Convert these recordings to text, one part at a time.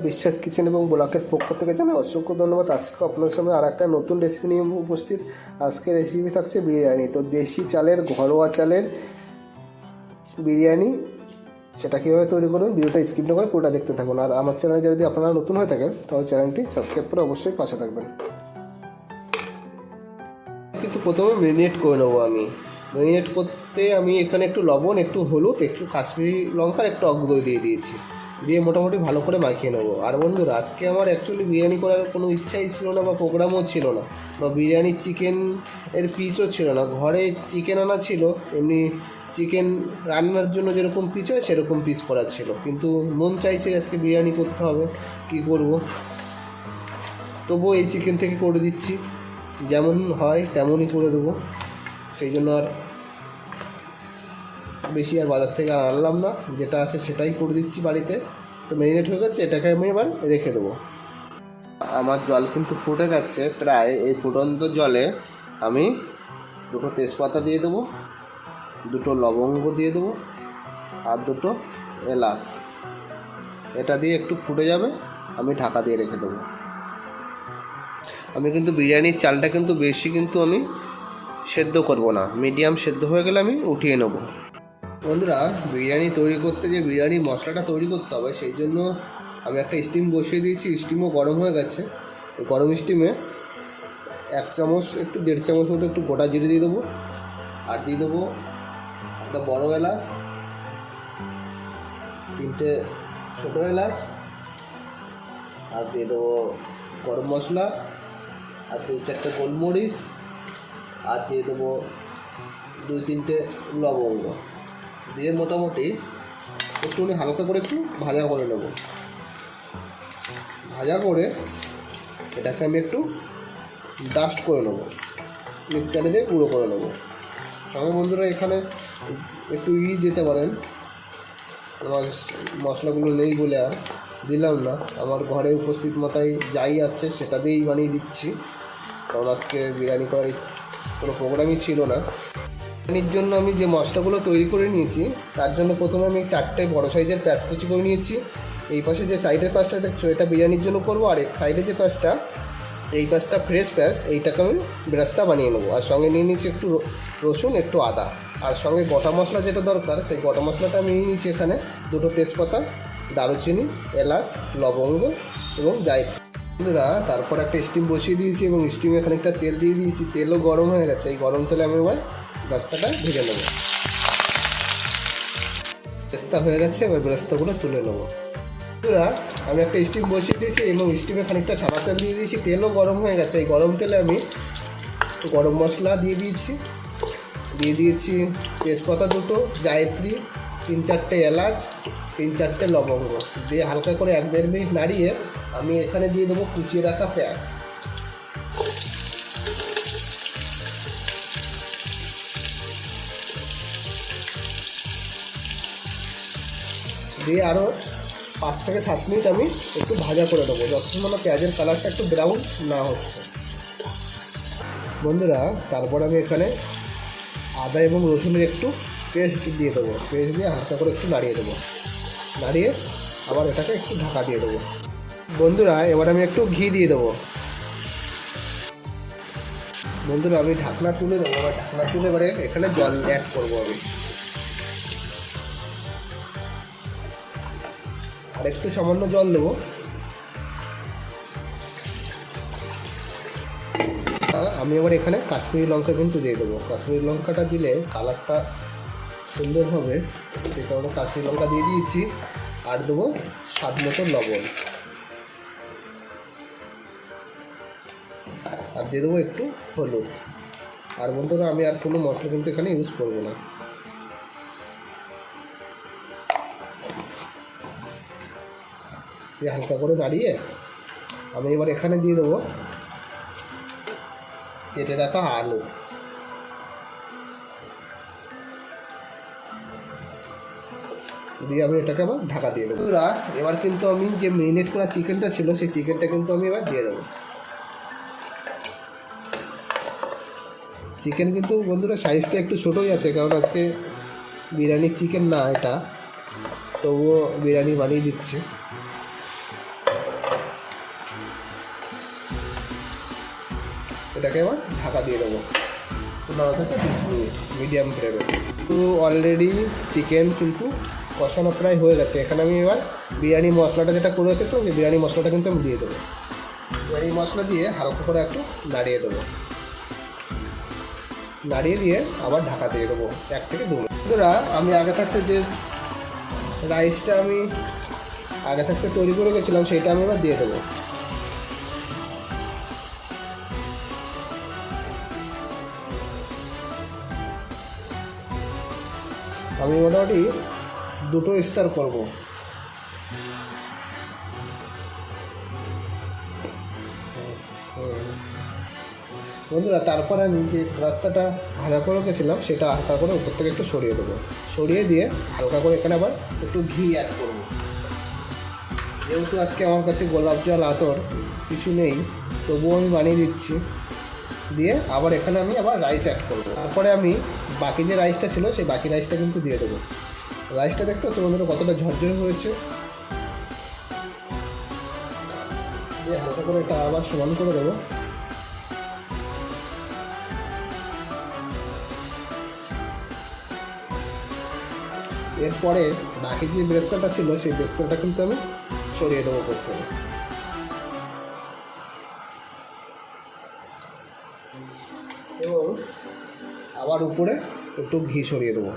বিশ্বাস কিচেন এবং ব্লকের পক্ষ থেকে জানাই অসংখ্য ধন্যবাদ। আজকে আপনার সামনে আর একটা নতুন রেসিপি নিয়ে উপস্থিত। আজকে রেসিপি থাকছে বিরিয়ানি। তো দেশি চালের, ঘরোয়া চালের বিরিয়ানি, সেটা কীভাবে তৈরি করবেন ভিডিওটা স্কিপ না করে পুরোটা দেখতে থাকুন। আর আমার চ্যানেলে যদি আপনারা নতুন হয়ে থাকেন, তাহলে চ্যানেলটি সাবস্ক্রাইব করে অবশ্যই পাশে থাকবেন। কিন্তু প্রথমে মেরিনেট করে নেব আমি। মেরিনেট করতে আমি এখানে একটু লবণ, একটু হলুদ, একটু কাশ্মীরি লঙ্কা, একটু অগ্রদই দিয়ে দিয়েছি। দিয়ে মোটামুটি ভালো করে মাখিয়ে নেব। আর বন্ধুরা, আজকে আমার অ্যাকচুয়ালি বিরিয়ানি করার কোনো ইচ্ছাই ছিল না বা প্রোগ্রামও ছিল না, বা বিরিয়ানি চিকেন এর পিসও ছিল না। ঘরে চিকেন আনা ছিল, এমনি চিকেন রান্নার জন্য যেরকম পিস হয় সেরকম পিস করা ছিল। কিন্তু মন চাইছে আজকে বিরিয়ানি করতে হবে, কি করব? তবুও এই চিকেন থেকে করে দিচ্ছি। যেমন হয় তেমনই করে দেবো। সেই জন্য আর বেশি আর বাজার থেকে আর আনলাম না। যেটা আছে সেটাই করে দিচ্ছি বাড়িতে। তো মেরিনেট হয়ে গেছে, এটাকে আমি এবার রেখে দেবো। আমার জল কিন্তু ফুটে গেছে, প্রায় এই ফুটন্ত জলে আমি দুটো তেজপাতা দিয়ে দেবো, দুটো লবঙ্গ দিয়ে দেবো আর দুটো এলাচ। এটা দিয়ে একটু ফুটে যাবে, আমি ঢাকা দিয়ে রেখে দেবো। আমি কিন্তু বিরিয়ানির চালটা কিন্তু বেশি কিন্তু আমি সেদ্ধ করব না মিডিয়াম সেদ্ধ হয়ে গেলে আমি উঠিয়ে নেব। বন্ধুরা, বিরিয়ানি তৈরি করতে যে বিরিয়ানি মশলাটা তৈরি করতে হবে, সেই জন্য আমি একটা স্টিম বসিয়ে দিয়েছি। স্টিমও গরম হয়ে গেছে। গরম স্টিমে এক চামচ, একটু দেড় চামচ মতো একটু গোটা জিরে দিয়ে দেবো। আর দিয়ে দেবো একটা বড় এলাচ, তিনটে ছোটো এলাচ, আর দিয়ে দেবো গরম মশলা, আর দু চারটে গোলমরিচ, আর দিয়ে দেবো দুই তিনটে লবঙ্গ। দিয়ে মোটামুটি একটুখানি হালকা করে একটু ভাজা করে নেব। ভাজা করে এটাকে আমি একটু ডাস্ট করে নেব। মিক্সারে দিয়ে গুঁড়ো করে নেব। সঙ্গে বন্ধুরা এখানে একটু ই দিতে পারেন। আমার মশলাগুলো নেই বলে আর দিলাম না। আমার ঘরে উপস্থিত মাথায় যাই আছে সেটা দিয়েই বানিয়ে দিচ্ছি। কারণ আজকে বিরিয়ানি করার কোনো প্রোগ্রামই ছিল না। বিরিয়ানির জন্য আমি যে মশলাগুলো তৈরি করে নিয়েছি, তার জন্য প্রথমে আমি চারটে বড় সাইজের প্যাঁচ কুচি করে নিয়েছি। এই পাশে যে সাইডের প্যাঁচটা দেখছ, এটা বিরিয়ানির জন্য করব, আর সাইডে যে প্যাঁচটা এই প্যাঁচটা ফ্রেশ প্যাঁচ এইটাকে আমি ব্রাস্তা বানিয়ে নেব। আর সঙ্গে নিয়ে নিয়েছি একটু রসুন, একটু আদা। আর সঙ্গে গোটা মশলা যেটা দরকার, সেই গোটা মশলাটা আমি নিয়ে নিয়েছি এখানে। দুটো তেজপাতা, দারুচিনি, এলাচ, লবঙ্গ এবং জায়ত্রী বন্ধুরা, তারপর একটা স্টিম বসিয়ে দিয়েছি এবং স্টিমে খানিকটা তেল দিয়ে দিয়েছি। তেলও গরম হয়ে গেছে। এই গরম তেলে আমি এবার রাস্তাটা ভেজে নেব। বেস্তা হয়ে গেছে, এবার বেস্তাগুলো তুলে নেব। বন্ধুরা, আমি একটা স্টিম বসিয়ে দিয়েছি এবং স্টিমে খানিকটা সাদা তেল দিয়ে দিয়েছি। তেলও গরম হয়ে গেছে। এই গরম তেলে আমি গরম মশলা দিয়ে দিয়েছি। দিয়ে দিয়েছি তেজপাতা দুটো, জায়ত্রী, তিন চারটে এলাচ, তিন চারটে লবঙ্গ। দিয়ে হালকা করে এক দেড় মিনিট নাড়িয়ে আমি এখানে দিয়ে দেবো কুচিয়ে রাখা পেঁয়াজ। দিয়ে আরও পাঁচ থেকে সাত মিনিট আমি একটু ভাজা করে দেবো যতক্ষণ মানে পেঁয়াজের কালারটা একটু ব্রাউন না হচ্ছে। বন্ধুরা, তারপর আমি এখানে আদা এবং রসুনের একটু পেস্ট দিয়ে দেবো। পেস্ট দিয়ে হালকা করে একটু নাড়িয়ে দেবো। নাড়িয়ে আবার এটাকে একটু ঢাকা দিয়ে দেবো। বন্ধুরা, এবার আমি একটু ঘি দিয়ে দেবো। বন্ধুরা, আমি ঢাকনা তুলে দেবো। ঢাকনা তুলে এবারে এখানে জল অ্যাড করব আমি। আর একটু সামান্য জল দেবো। আমি এবার এখানে কাশ্মীরি লঙ্কা কিন্তু দিয়ে দেবো। কাশ্মীরি লঙ্কাটা দিলে কালারটা সুন্দর হবে। সেই কারণে কাশ্মীরি লঙ্কা দিয়ে দিয়েছি। আর দেবো স্বাদ মতো লবণ। আর দিয়ে দেবো একটু হলুদ। আর বন্ধুরা, আমি আর কোনো মশলা কিন্তু এখানে ইউজ করব না। দিয়ে হালকা করে নাড়িয়ে আমি এবার এখানে দিয়ে দেবো কেটে রাখা আলু। দিয়ে আমি এটাকে আবার ঢাকা দিয়ে দেবো। এবার কিন্তু আমি যে মেরিনেট করা চিকেনটা ছিল, সেই চিকেনটা কিন্তু আমি এবার দিয়ে দেবো। চিকেন কিন্তু বন্ধুরা সাইজটা একটু ছোটোই আছে, কারণ আজকে বিরিয়ানির চিকেন না এটা। তবুও বিরিয়ানি বানিয়ে দিচ্ছি। এটাকে এবার ঢাকা দিয়ে দেবো। পনেরো থেকে, বিশ মিনিট মিডিয়াম ফ্লেমে তো অলরেডি চিকেন কিন্তু কষানো প্রায় হয়ে গেছে। এখানে আমি এবার বিরিয়ানি মশলাটা যেটা করে রেখেছিলাম, সেই বিরিয়ানি মশলাটা কিন্তু আমি দিয়ে দেবো। বিরিয়ানি মশলা দিয়ে হালকা করে একটু নাড়িয়ে দেবো। নাড়িয়ে দিয়ে আবার ঢাকা দিয়ে দেবো, এক থেকে দু বন্ধুরা, আমি আগে থাকতে যে রাইসটা আমি আগে থাকতে তৈরি করে গেছিলাম সেটা আমি এবার দিয়ে দেবো। আমি মোটামুটি দুটো স্তর করব। বন্ধুরা, তারপরে আমি যে রাস্তাটা ভাজা করে রেখেছিলাম, সেটা হালকা করে উপর থেকে একটু সরিয়ে দেবো। সরিয়ে দিয়ে হালকা করে এখানে আবার একটু ঘি অ্যাড করব। যেহেতু আজকে আমার কাছে গোলাপ জল আতর কিছু নেই, তবুও আমি বানিয়ে দিচ্ছি। দিয়ে আবার এখানে আমি আবার রাইস অ্যাড করব। তারপরে আমি বাকি যে রাইসটা ছিল, সেই বাকি রাইসটা কিন্তু দিয়ে দেবো। রাইসটা দেখতে হচ্ছে বন্ধুরা কতটা ঝরঝরে হয়েছে। দিয়ে হালকা করে এটা আবার সমান করে দেবো। এরপরে বাকি যে বেস্তটা ছিল, সেই বেস্তটা কিন্তু আমি সরিয়ে দেবো করতে। এবং আবার উপরে একটু ঘি সরিয়ে দেবো।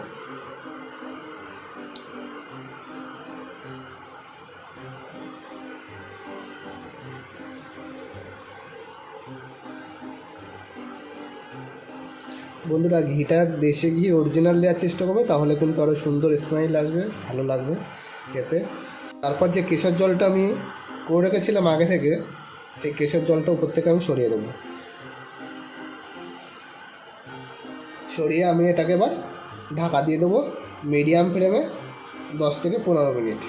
বন্ধুরা, ঘিটা দেশে ঘি অরিজিনাল দেওয়ার চেষ্টা করবে, তাহলে কিন্তু আরও সুন্দর স্মাইল লাগবে ভালো লাগবে খেতে। তারপর যে কেশর জলটা আমি করে রেখেছিলাম আগে থেকে, সেই কেশর জলটা উপর থেকে আমি সরিয়ে দেবো। সরিয়ে আমি এটাকে এবার ঢাকা দিয়ে দেবো মিডিয়াম ফ্লেমে দশ থেকে পনেরো মিনিট।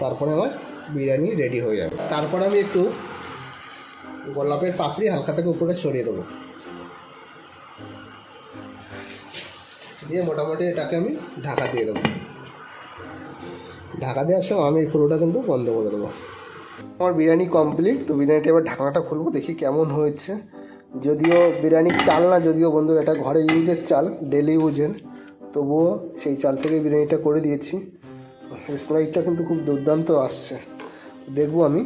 তারপরে আমার বিরিয়ানি রেডি হয়ে যাবে। তারপর আমি একটু গোলাপের পাপড়ি হালকা থেকে উপরে ছড়িয়ে দেবো। দিয়ে মোটামুটি এটাকে আমি ঢাকা দিয়ে দেবো। ঢাকা দেওয়ার সময় আমি এই পুরোটা কিন্তু বন্ধ করে দেবো। আমার বিরিয়ানি কমপ্লিট তো বিরিয়ানিটা এবার ঢাকনাটা খুলবো, দেখি কেমন হয়েছে। যদিও বিরিয়ানির চাল না, যদিও বন্ধু, এটা ঘরে ইউজের চাল ডেলি ইউজের তবুও সেই চাল থেকে বিরিয়ানিটা করে দিয়েছি। স্মেলটা কিন্তু খুব দুর্দান্ত আসছে। দেখব আমি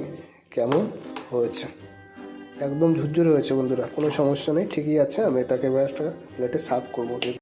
কেমন হয়েছে। একদম ঝুরঝুরে হয়েছে বন্ধুরা, কোনো সমস্যা নেই, ঠিকই আছে, আমি এটাকে এবার একটা প্লেটে সার্ভ করব।